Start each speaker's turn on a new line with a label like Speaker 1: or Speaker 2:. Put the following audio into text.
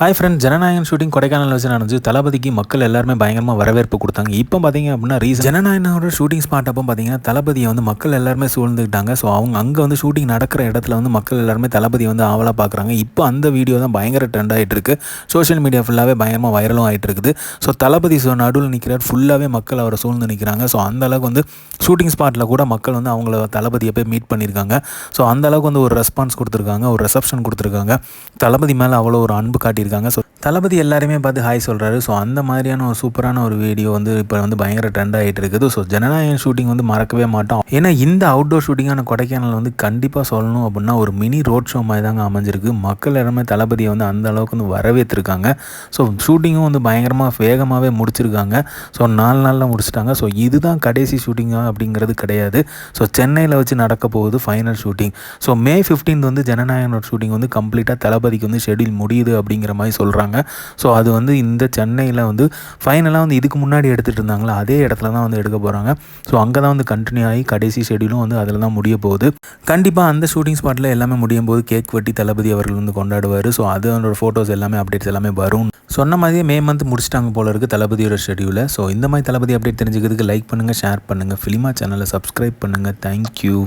Speaker 1: Hi friend Jananayagan shooting Kodaikanal வச்சு நடந்துச்சு. தளபதிக்கு மக்கள் எல்லாருமே பயங்கரமாக வரவேற்பு கொடுத்தாங்க. இப்போ பார்த்தீங்க அப்படின்னா ரீசன் ஜனநாயகனோட ஷூட்டிங் ஸ்பாட் அப்போ பார்த்தீங்கன்னா தளபதியை வந்து மக்கள் எல்லாருமே சூழ்ந்துக்கிட்டாங்க. ஸோ அவங்க அங்கே வந்து ஷூட்டிங் நடக்கிற இடத்துல வந்து மக்கள் எல்லாருமே தளபதி வந்து ஆவலாக பார்க்குறாங்க இப்போ அந்த வீடியோ தான் பயங்கர ட்ரெண்ட் ஆகிட்டு இருக்கு சோஷியல் மீடியா ஃபுல்லாகவே பயங்கரமாக வைரலும் ஆகிட்டு இருக்குது ஸோ தளபதி ஸோ நடுவில் நிற்கிறார் ஃபுல்லாகவே மக்கள் அவரை சூழ்ந்து நிற்கிறாங்க ஸோ அந்த அளவுக்கு வந்து ஷூட்டிங் ஸ்பாட்டில் கூட மக்கள் வந்து அவங்கள தளபதியை போய் மீட் பண்ணியிருக்காங்க. ஸோ அந்த அளவுக்கு வந்து ஒரு ரெஸ்பான்ஸ் கொடுத்துருக்காங்க. ஒரு ரிசப்ஷன் கொடுத்துருக்காங்க. தளபதி மேலே அவ்வளோ ஒரு அன்பு காட்டி காட்டியிருக்காங்க ஸோ தளபதி எல்லாருமே பார்த்து ஹாய் சொல்கிறாரு ஸோ அந்த மாதிரியான ஒரு சூப்பரான ஒரு வீடியோ வந்து இப்போ வந்து பயங்கர ட்ரெண்ட் ஆகிட்டு இருக்குது. ஸோ ஜனநாயகன் ஷூட்டிங் வந்து மறக்கவே மாட்டோம். ஏன்னா இந்த அவுட்டோர் ஷூட்டிங்கான கொடைக்கானல் வந்து கண்டிப்பாக சொல்லணும் அப்படின்னா ஒரு மினி ரோட் ஷோ மாதிரி தாங்க அமைஞ்சிருக்கு. மக்கள் எல்லாமே தளபதியை வந்து அந்த அளவுக்கு வந்து வரவேற்றிருக்காங்க. ஸோ ஷூட்டிங்கும் வந்து பயங்கரமாக வேகமாகவே முடிச்சிருக்காங்க. ஸோ நாலு நாளில் முடிச்சிட்டாங்க. ஸோ இதுதான் கடைசி ஷூட்டிங்கா அப்படிங்கிறது கிடையாது. ஸோ சென்னையில் வச்சு நடக்க போகுது final shooting so May fifteenth வந்து ஜனநாயகனோட ஷூட்டிங் வந்து கம்ப்ளீட்டாக தளபதிக்கு வந்து ஷெடியூல் முடியுது அப்படிங்கிற மாதிரி சொல்கிறாங்க ஸோ அது வந்து இந்த சென்னையில் வந்து ஃபைனலாக வந்து இதுக்கு முன்னாடி எடுத்துகிட்டு இருந்தாங்களா? அதே இடத்துல தான் வந்து எடுக்க போகிறாங்க ஸோ அங்கே தான் வந்து கண்டினியூ ஆகி கடைசி ஷெடியூலும் வந்து அதில் தான் முடிய போகுது. கண்டிப்பாக அந்த ஷூட்டிங் ஸ்பாட்டில் எல்லாமே முடியும் போது கேக் வெட்டி தளபதி அவர்கள் வந்து கொண்டாடுவார். ஸோ அதோட ஃபோட்டோஸ் எல்லாமே அப்டேட்ஸ் எல்லாமே வரும். சொன்ன மாதிரியே மே மந்த் முடிச்சிட்டாங்க போல இருக்குது தளபதியோட ஷெடியூலை ஸோ இந்த மாதிரி தளபதி அப்டேட் தெரிஞ்சுக்கிறதுக்கு லைக் பண்ணுங்கள் ஷேர் பண்ணுங்கள் ஃபிலிமா சேனலை சப்ஸ்கிரைப் பண்ணுங்கள் தேங்க்யூ